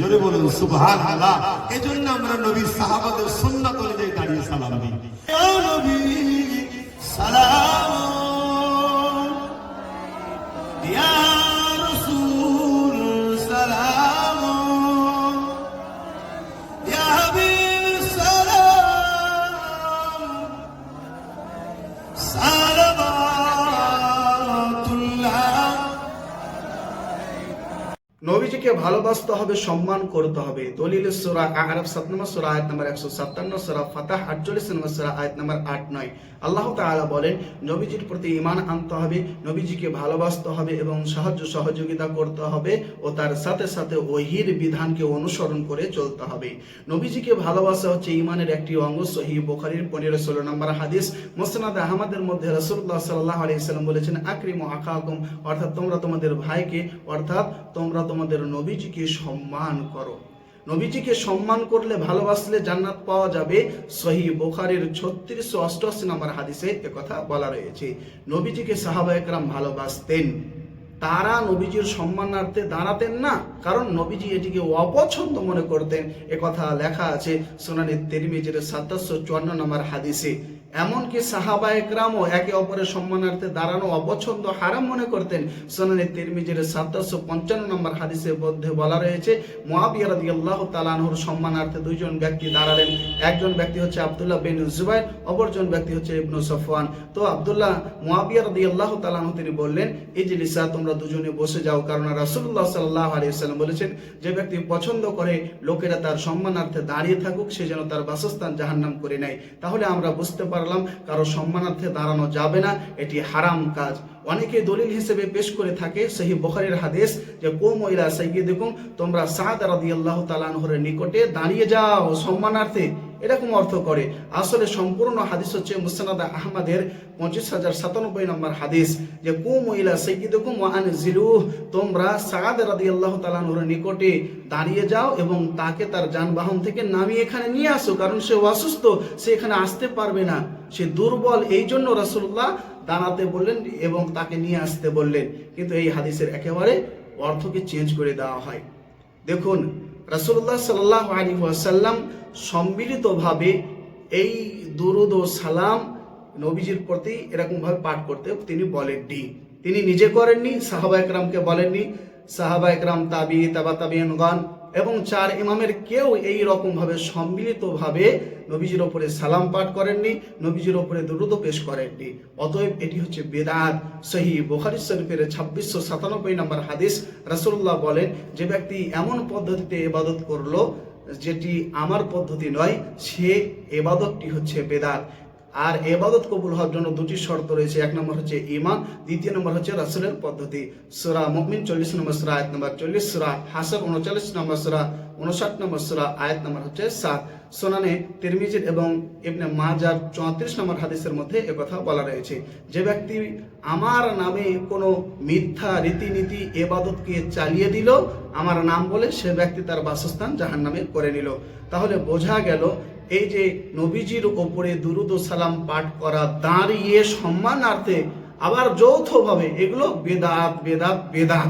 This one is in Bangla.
জোরে বলুন সুবহান আল্লাহ জন্য আমরা নবীর সাহাবাদের সুন্নাত অনুযায়ী দাঁড়িয়ে সালাম দিই। সালাম। ইয়া নবীজিকে ভালোবাসতে হবে, সম্মান করতে হবে। দলিল সুরা আরব সাত নম্বর সুরা, আয়াত নম্বর একশো সাতান্ন, সুরা ফাতাহ আটচল্লিশ নম্বর সুরা, আয়াত নম্বর আট নয়। আল্লাহ তাআলা বলেন, নবীজির প্রতি ইমান আনতে হবে, নবীজিকে ভালোবাসতে হবে এবং সাহায্য সহযোগিতা করতে হবে ও তার সাথে সাথে ওহির বিধানকে অনুসরণ করে চলতে হবে। নবীজিকে ভালোবাসা হচ্ছে ইমানের একটি অঙ্গ সহি বোখারির পনেরো, ষোলো নম্বর হাদিস। মোসনাদ আহমদের মধ্যে রসুল্লাহ সাল্লাহ আলাইসাল্লাম বলেছেন, আকরিম আকাকুম অর্থাৎ তোমরা তোমাদের ভাইকে, অর্থাৎ তোমরা তোমাদের নবীজিকে সম্মান করো। নবীজিকে সম্মান করলে ভালোবাসলে জান্নাত পাওয়া যাবে। সহি বোখারির ছত্রিশশো অষ্টআশি নম্বর হাদিসে কথা বলা রয়েছে। নবীজিকে সাহাবা একরাম ভালোবাসতেন। তারা নবীজির সম্মানার্থে দাঁড়াতেন না, কারণ নবীজি এটিকে অপছন্দ মনে করতেন। কথা লেখা আছে সোনানি তেরমিজের সাতাশশো চুয়ান্ন নম্বর হাদিসে। এমনকি সাহাবা একরামও একে অপরের সম্মানার্থে দাঁড়ানো অপছন্দ হারাম মনে করতেন। সোনানি তিরমিজের সাতাশশো পঞ্চান্ন নম্বর হাদিসের মধ্যে বলা রয়েছে মোয়াবিয়া আল্লাহ তালানহুর সম্মানার্থে দুইজন ব্যক্তি দাঁড়ালেন। একজন ব্যক্তি হচ্ছে আবদুল্লাহ বিন জুবাইর, অপরজন ব্যক্তি হচ্ছে ইবনু সফওয়ান। তো আবদুল্লাহ মোয়াবিয়া রাদি আল্লাহ তালানহু তিনি বললেন এই যে লিসা তোমরা দুজনে বসে যাও। কারণ রাসুল্লাহ সাল্লাহ আলিয়াল্লাম বলেছেন, যে ব্যক্তি পছন্দ করে লোকেরা তার সম্মানার্থে দাঁড়িয়ে থাকুক, সে যেন তার বাসস্থান জাহান্নাম করে নেয়। তাহলে আমরা বুঝতে পারলাম, কারও সম্মানার্থে দাঁড়ানো যাবে না, এটি হারাম কাজ। অনেকে দলিল হিসেবে পেশ করে থাকে সেই বখারের হাদিস যে, কো মহিলা সাইকে দেখুন তোমরা সাদ রাদি আল্লাহ তালানহরের নিকটে দাঁড়িয়ে যাও সম্মানার্থে। এরকম অর্থ করে। আসলে সম্পূর্ণ হাদিস হচ্ছে মুসনাদ আহমদের পঁচিশ হাজার সাতানব্বই নম্বর হাদিস যে, কু মহিলা সাইকি দেখুন ওয়ান জিলু তোমরা সাদ রাদি আল্লাহ তালানহরের নিকটে দাঁড়িয়ে যাও এবং তাকে তার যানবাহন থেকে নামিয়ে এখানে নিয়ে আসো, কারণ সে অসুস্থ, সে এখানে আসতে পারবে না। সে দুর্বল এই জন্য রাসুল্লাহ দাঁড়াতে বললেন এবং তাকে নিয়ে আসতে বললেন। কিন্তু এই হাদিসের একেবারে অর্থকে চেঞ্জ করে দেওয়া হয়। দেখুন রাসুল্লাহ সাল্লাহ আলী ওয়াসাল্লাম সম্মিলিতভাবে এই দুরুদ ও সালাম নবীজির প্রতি এরকমভাবে পাঠ করতে তিনি বলেননি। তিনি নিজে করেননি সাহাবা একরামকে বলেননি। সাহাবা একরাম তাবি তাবা তাবিনগণ এবং চার ইমামের কেউ এই রকমভাবে সম্মিলিতভাবে নবীজির ওপরে সালাম পাঠ করেননি, নবীজির ওপরে দ্রুত পেশ করেননি। অতএব এটি হচ্ছে বেদাত। সহি বোখারি শরীফের ছাব্বিশশো সাতানব্বই নম্বর হাদিস রাসুল্লাহ বলেন, যে ব্যক্তি এমন পদ্ধতিতে এবাদত করল, যেটি আমার পদ্ধতি নয়, সে এবাদতটি হচ্ছে বেদাত। আর এবাদত কবুল হওয়ার জন্য দুটি শর্ত রয়েছে। এক নম্বর হচ্ছে ইমান দ্বিতীয় নম্বর হচ্ছে রাসুলের পদ্ধতি। সুরা মুমিন চল্লিশ নম্বর সুরা, আয়াত নম্বর চল্লিশ সুরা, হাসর উনচল্লিশ নম্বর সুরা, উনষাট নম্বর সুরা, আয়াত নম্বর হচ্ছে সাত। সোনানে তিরমিজির এবং ইবনে মাজার চৌত্রিশ নম্বর হাদিসের মধ্যে একথা বলা রয়েছে। যে ব্যক্তি আমার নামে কোনো মিথ্যা রীতিনীতি এবাদতকে চালিয়ে দিল, আমার নাম বলে সে ব্যক্তি তার বাসস্থান জাহান নামে করে নিল। তাহলে বোঝা গেল এই যে নবীজির ওপরে দুরুদ সালাম পাঠ করা দাঁড়িয়ে সম্মানার্থে আবার যৌথভাবে এগুলো বেদাত বেদাত বেদাত।